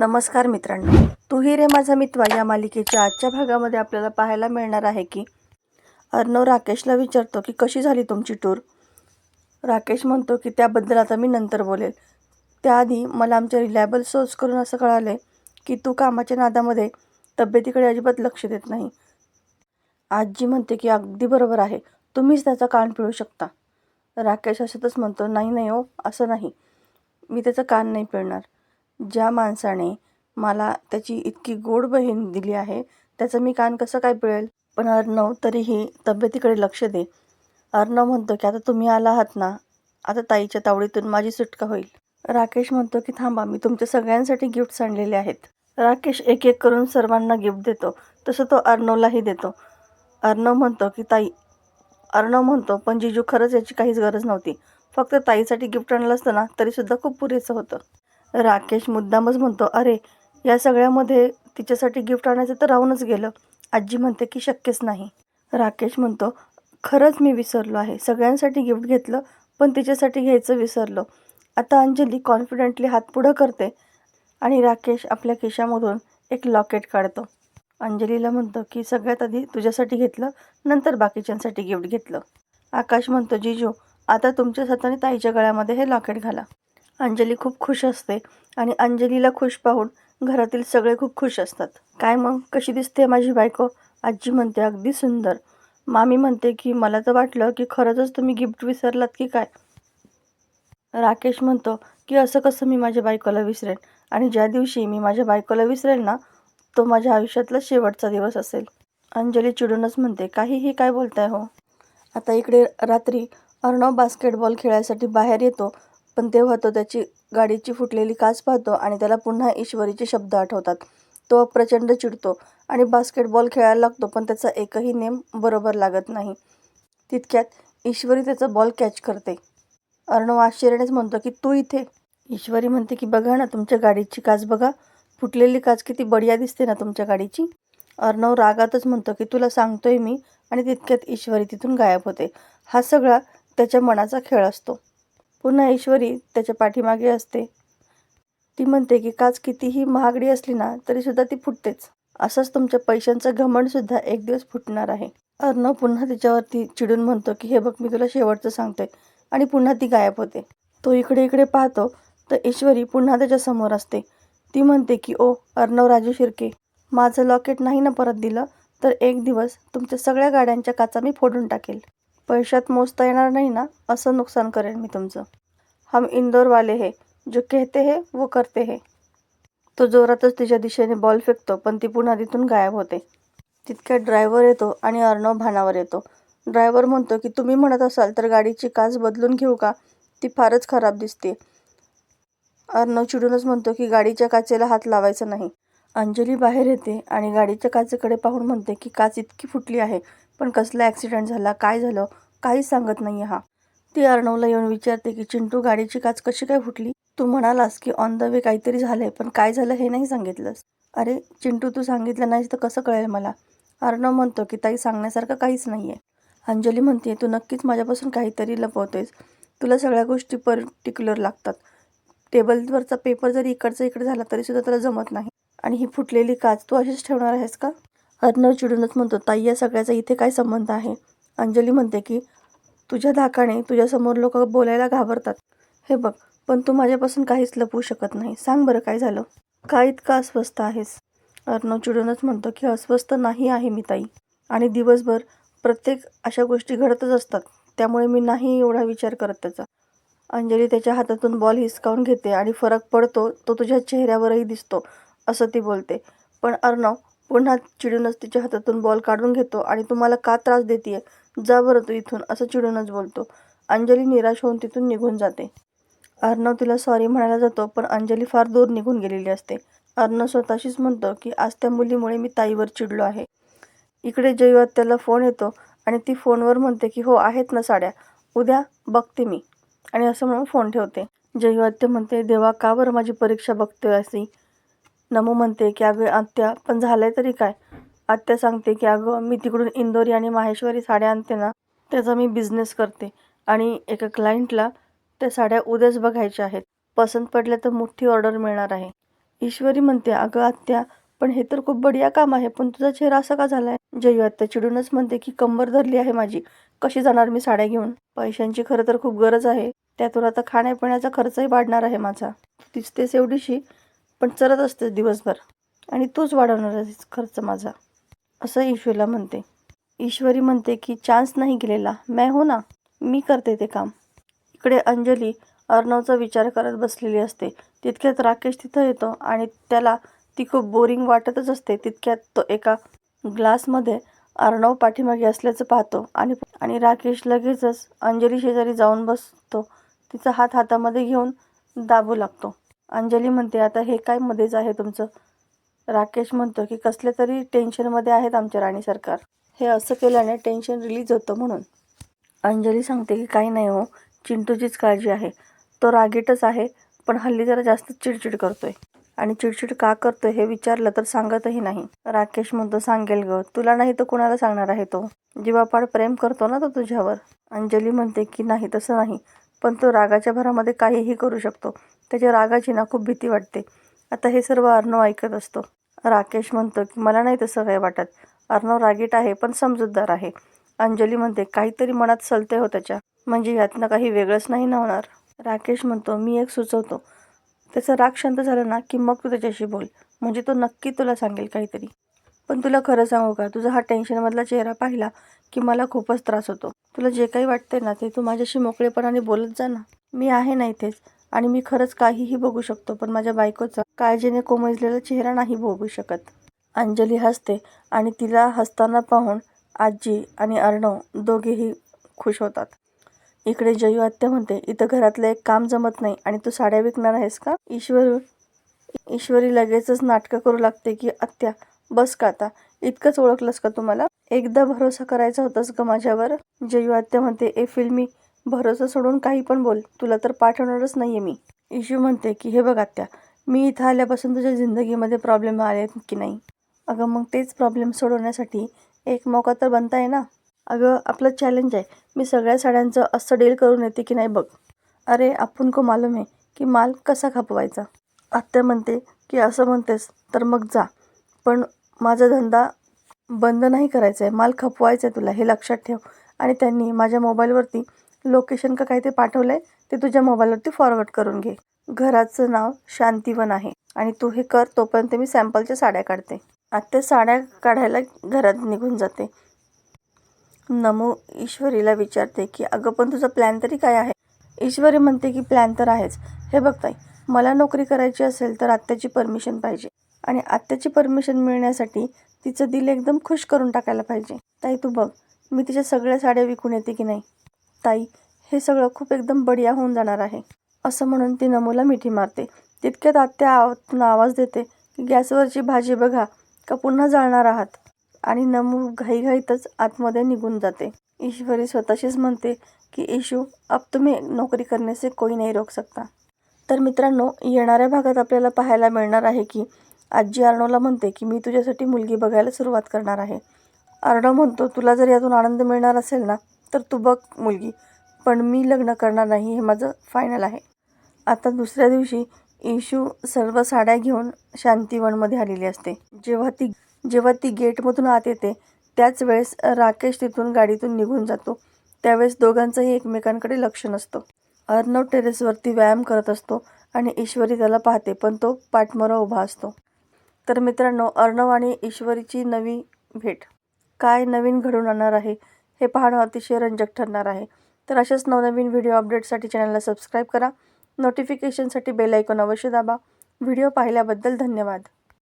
नमस्कार मित्रांनो. तू ही रे माझा मित्वा या मालिकेच्या आजच्या भागामध्ये आपल्याला पाहायला मिळणार आहे की अर्णव राकेशला विचारतो की कशी झाली तुमची टूर राकेश म्हणतो की त्याबद्दल आता मी नंतर बोलेल. त्याआधी मला आमच्या रिलायबल सोर्स करून असं कळालं की तू कामाच्या नादामध्ये तब्येतीकडे अजिबात लक्ष देत नाही. आजी म्हणते की अगदी बरोबर आहे. तुम्हीच त्याचा कान पिळू शकता. राकेश असतच म्हणतो नाही नाही हो असं नाही. मी त्याचं कान नाही पिळणार. ज्या माणसाने मला त्याची इतकी गोड बहीण दिली आहे त्याचं मी कान कसं काय पिळेल? पण अर्णव तरीही तब्येतीकडे लक्ष दे. अर्णव म्हणतो की आता तुम्ही आला आहात ना आता ताईच्या तावडीतून माझी सुटका होईल. राकेश म्हणतो की थांबा मी तुमच्या सगळ्यांसाठी गिफ्ट्स आणलेले आहेत. राकेश एक एक करून सर्वांना गिफ्ट देतो. तसं तो अर्णवलाही देतो. अर्णव म्हणतो की ताई अर्णव म्हणतो पण जिजू खरंच याची काहीच गरज नव्हती. फक्त ताईसाठी गिफ्ट आणलं असतं ना तरीसुद्धा खूप पुरेसं होतं. राकेश मुद्दामच म्हणतो अरे या सगळ्यामध्ये तिच्यासाठी गिफ्ट आणायचं तर राहूनच गेलं. आजी म्हणते की शक्यच नाही. राकेश म्हणतो खरंच मी विसरलो आहे. सगळ्यांसाठी गिफ्ट घेतलं पण तिच्यासाठी घ्यायचं विसरलो. आता अंजली कॉन्फिडेंटली हात पुढं करते आणि राकेश आपल्या खिशामधून एक लॉकेट काढतो. अंजलीला म्हणतो की सगळ्यात आधी तुझ्यासाठी घेतलं नंतर बाकीच्यांसाठी गिफ्ट घेतलं. आकाश म्हणतो जिजू आता तुमच्या हाताने ताईच्या गळ्यामध्ये हे लॉकेट घाला. अंजली खूप खुश असते आणि अंजलीला खुश पाहून घरातील सगळे खूप खुश असतात. काय मग? कशी दिसते माझी बायको? आजी म्हणते अगदी सुंदर. मामी म्हणते की मला तर वाटलं की खरंच तुम्ही गिफ्ट विसरलात की काय? राकेश म्हणतो की असं कसं मी माझ्या बायकोला विसरेन? आणि ज्या दिवशी मी माझ्या बायकोला विसरेल ना तो माझ्या आयुष्यातला शेवटचा दिवस असेल. अंजली चिडूनच म्हणते काहीही काय बोलताय हो? आता इकडे रात्री अर्णव बास्केटबॉल खेळायसाठी बाहेर येतो पण तेव्हा तो त्याची गाडीची फुटलेली काच पाहतो आणि त्याला पुन्हा ईश्वरीचे शब्द आठवतात. तो प्रचंड चिडतो आणि बास्केटबॉल खेळायला लागतो पण त्याचा एकही नेम बरोबर लागत नाही. तितक्यात ईश्वरी त्याचा बॉल कॅच करते. अर्णव आश्चर्यानेच म्हणतो की तू इथे. ईश्वरी म्हणते की बघा ना तुमच्या गाडीची काच बघा. फुटलेली काच किती बढिया दिसते ना तुमच्या गाडीची. अर्णव रागातच म्हणतो की तुला सांगतोय मी. आणि तितक्यात ईश्वरी तिथून गायब होते. हा सगळा त्याच्या मनाचा खेळ असतो. पुन्हा ईश्वरी त्याच्या पाठीमागे असते. ती म्हणते की काच कितीही महागडी असली ना तरीसुद्धा ती फुटतेच. असंच तुमच्या पैशांचं घमंडसुद्धा एक दिवस फुटणार आहे. अर्णव पुन्हा तिच्यावरती चिडून म्हणतो की हे बघ मी तुला शेवटचं सांगतोय. आणि पुन्हा ती गायब होते. तो इकडे इकडे पाहतो तर ईश्वरी पुन्हा त्याच्यासमोर असते. ती म्हणते की ओ अर्णव राजू शिर्के माझं लॉकेट नाही ना परत दिलं तर एक दिवस तुमच्या सगळ्या गाड्यांच्या काचा मी फोडून टाकेल. पैशात मोजता येणार नाही ना असं नुकसान करेन मी तुमचं. हम इंदोरवाले हे जो कहते हे वो करते हे. तो जोरातच तिच्या दिशेने बॉल फेकतो पण ती पुन्हा तिथून गायब होते. तितक्या ड्रायव्हर येतो आणि अर्णव भानावर येतो. ड्रायव्हर म्हणतो की तुम्ही म्हणत असाल तर गाडीची काच बदलून घेऊ का? ती फारच खराब दिसते अर्णव चिडूनच म्हणतो की गाडीच्या काचेला हात लावायचा नाही. अंजली बाहेर येते आणि गाडीच्या काचेकडे पाहून म्हणते की काच इतकी फुटली आहे पण कसला ॲक्सिडेंट झाला काय झालं काहीच सांगत नाही हा. ती अर्णवला येऊन विचारते की चिंटू गाडीची काच कशी काय फुटली? तू म्हणालास की ऑन द वे काहीतरी झालंय पण काय झालं हे नाही सांगितलंस. अरे चिंटू तू सांगितलं नाहीस तर कसं कळेल मला? अर्णव म्हणतो की ताई सांगण्यासारखं काहीच नाही आहे अंजली म्हणते तू नक्कीच माझ्यापासून काहीतरी लपवतोयस तुला सगळ्या गोष्टी पर्टिक्युलर लागतात. टेबलवरचा पेपर जरी इकडचा इकडे झाला तरीसुद्धा तुला जमत नाही. आणि ही फुटलेली काच तू अशीच ठेवणार आहेस का? अर्णव चिडूनच म्हणतो ताई या सगळ्याचा इथे काय संबंध आहे? अंजली म्हणते की तुझ्या धाकाने तुझ्यासमोर लोक बोलायला घाबरतात. हे बघ पण तू माझ्यापासून काहीच लपवू शकत नाही. सांग बरं काय झालं? का इतका अस्वस्थ आहेस? अर्णव चिडूनच म्हणतो की अस्वस्थ नाही आहे मी ताई. आणि दिवसभर प्रत्येक अशा गोष्टी घडतच असतात. त्यामुळे मी नाही एवढा विचार करत त्याचा. अंजली त्याच्या हातातून बॉल हिसकावून घेते आणि फरक पडतो तो तुझ्या चेहऱ्यावरही दिसतो असं ती बोलते. पण अर्णव पुन्हा चिडूनच तिच्या हातातून बॉल काढून घेतो आणि तुम्हाला का त्रास देते जा बरं तू इथून असं चिडूनच बोलतो. अंजली निराश होऊन तिथून निघून जाते. अर्णव तिला सॉरी म्हणायला जातो पण अंजली फार दूर निघून गेलेली असते. अर्णव स्वतःशीच म्हणतो की आज त्या मुलीमुळे मी ताईवर चिडलो आहे. इकडे जयवत त्याला फोन येतो आणि ती फोनवर म्हणते की हो आहेत ना साड्या. उद्या बघते मी. आणि असं म्हणून फोन ठेवते. जयवात्य म्हणते देवा का बरं माझी परीक्षा बघतोय अशी? नमू म्हणते की अगं आत्या पण झालंय तरी काय? आत्या सांगते की अगं मी तिकडून इंदोरी आणि माहेश्वरी साड्या आणते ना त्याचा मी बिझनेस करते. आणि एका क्लायंटला त्या साड्या उद्याच बघायच्या आहेत. पसंत पडल्या तर मोठी ऑर्डर मिळणार आहे. ईश्वरी म्हणते अगं आत्या पण हे तर खूप बढिया काम आहे पण तुझा चेहरा असा का झाला आहे जयू आत्या चिडूनच म्हणते की कंबर धरली आहे माझी. कशी जाणार मी साड्या घेऊन? पैशांची खरं तर खूप गरज आहे. त्यातून आता खाण्यापिण्याचा खर्चही वाढणार आहे माझा. दिसतेस एवढीशी पण चरत असते दिवसभर. आणि तूच वाढवणार आहेस खर्च माझा. असं ईश्वरीला म्हणते. ईश्वरी म्हणते की चान्स नाही गेलेला. मैं हो ना. मी करते ते काम. इकडे अंजली अर्णवचा विचार करत बसलेली असते. तितक्यात राकेश तिथं येतो आणि त्याला ती खूप बोरिंग वाटतच असते. तितक्यात तो एका ग्लासमध्ये अर्णव पाठीमागे असल्याचं पाहतो आणि आणि राकेश लगेचच अंजली शेजारी जाऊन बसतो. तिचा हात हातामध्ये घेऊन दाबू लागतो. अंजली म्हणते आता हे काय मध्येच आहे तुमचं? राकेश म्हणतो की कसले तरी टेन्शनमध्ये आहेत आमच्या राणी सरकार. हे असं केल्याने टेन्शन रिलीज होतं म्हणून. अंजली सांगते की काही नाही हो चिंटूचीच काळजी आहे. तो रागीटच आहे पण हल्ली जरा जास्त चिडचिड करतोय. आणि चिडचिड का करतोय हे विचारलं तर सांगतही नाही. राकेश म्हणतो सांगेल ग तुला नाही तर कुणाला सांगणार आहे तो? जीवापाड प्रेम करतो ना तो तुझ्यावर? अंजली म्हणते की नाही तसं नाही पण तो रागाच्या भरामध्ये काहीही करू शकतो. त्याच्या रागाची ना खूप भीती वाटते. आता हे सर्व अर्णव ऐकत असतो. राकेश म्हणतो की मला नाही तसं काय वाटत. अर्णव रागीट आहे पण समजूतदार आहे. अंजली म्हणते काहीतरी मनात सलते हो त्याच्या. म्हणजे यातनं काही वेगळंच नाही ना होणार. राकेश म्हणतो मी एक सुचवतो. त्याचा राग शांत झाला ना की मग तू त्याच्याशी बोल. म्हणजे तो नक्की तुला सांगेल काहीतरी. पण तुला खरं सांगू का? तुझा हा टेन्शनमधला चेहरा पाहिला की मला खूपच त्रास होतो. तुला जे काही वाटते ना ते तू माझ्याशी मोकळेपणाने बोलत जा ना. मी आहे ना इथेच. आणि मी खरंच काहीही बघू शकतो पण माझ्या बायकोचा काळजीने कोमजलेला चेहरा नाही बघू शकत. अंजली हसते आणि तिला हसताना पाहून आजी आणि अर्णव दोघेही खुश होतात. इकडे जयू आत्या म्हणते इथं घरातलं एक काम जमत नाही आणि तू साड्या विकणार आहेस का? ईश्वर ईश्वरी लगेचच नाटकं करू लागते की आत्या बस का आता? इतकंच ओळखलंस का तुम्हाला? एकदा भरोसा करायचा होतास का माझ्यावर? जयू आत्या म्हणते ए फिल्मी भरोसा सोडून काही पण बोल. तुला तर पाठवणारच नाहीये मी. इशू म्हणते की हे बघ आत्या मी इथं आल्यापासून तुझ्या जिंदगीमध्ये प्रॉब्लेम आले की नाही? अगं मग तेच प्रॉब्लेम सोडवण्यासाठी एक मौका तर बनता आहे ना? अगं आपलं चॅलेंज आहे. मी सगळ्या साड्यांचं असं डील करून येते की नाही बघ? अरे आपण को मालूम आहे की माल कसा खपवायचा? आत्या म्हणते की असं म्हणतेस तर मग जा. पण माझा धंदा बंद नाही करायचा आहे माल खपवायचा आहे तुला हे लक्षात ठेव. आणि त्यांनी माझ्या मोबाईलवरती लोकेशन का काय ते पाठवलं आहे ते तुझ्या मोबाईलवरती फॉरवर्ड करून घे. घराचं नाव शांतीवन आहे आणि तू हे कर तोपर्यंत मी सॅम्पलच्या साड्या काढते. आत्ता साड्या काढायला घरात निघून जाते. नमो ईश्वरीला विचारते की अगं पण तुझा प्लॅन तरी काय आहे? ईश्वरी म्हणते की प्लॅन तर आहेच. हे बघ ताई मला नोकरी करायची असेल तर आत्याची परमिशन पाहिजे आणि आत्याची परमिशन मिळण्यासाठी तिचं दिल एकदम खुश करून टाकायला पाहिजे. ताई तू बघ मी तिच्या सगळ्या साड्या विकून येते की नाही? ताई हे सगळं खूप एकदम बढिया होऊन जाणार आहे. असं म्हणून ती नमूला मिठी मारते. तितक्यात आत्या आवाजून आवाज देते की गॅसवरची भाजी बघा का पुन्हा जाळणार आहात? आणि नमू घाईघाईतच आतमध्ये निघून जाते. ईश्वरी स्वतःशीच म्हणते की इशू अब तुम्ही नोकरी करण्याचे कोणी कोई नाही रोक सकता. तर मित्रांनो येणाऱ्या भागात आपल्याला पाहायला मिळणार आहे की आजी अर्णवला म्हणते की मी तुझ्यासाठी मुलगी बघायला सुरुवात करणार आहे. अर्णव म्हणतो तुला जर यातून आनंद मिळणार असेल ना तर तू बघ मुलगी. पण मी लग्न करणार नाही हे माझं फायनल आहे. आता दुसऱ्या दिवशी इशू सर्व साड्या घेऊन शांतीवनमध्ये आलेली असते. जेव्हा ती जेव्हा ती गेटमधून आत येते त्याच वेळेस राकेश तिथून गाडीतून निघून जातो. त्यावेळेस दोघांचंही एकमेकांकडे लक्ष नसतं. अर्णव टेरेसवरती व्यायाम करत असतो आणि ईश्वरी त्याला पाहते पण तो पाठमोरा उभा असतो. तर मित्रांनो अर्णव आणि ईश्वरीची नवी भेट. काय नवीन घडून आणणार आहे? हे पाहणं अतिशय रंजक ठरणार आहे. तर अशाच नवनवीन व्हिडिओ अपडेटसाठी चॅनलला सबस्क्राईब करा. नोटिफिकेशनसाठी बेल आयकॉन अवश्य दाबा. व्हिडिओ पाहिल्याबद्दल धन्यवाद.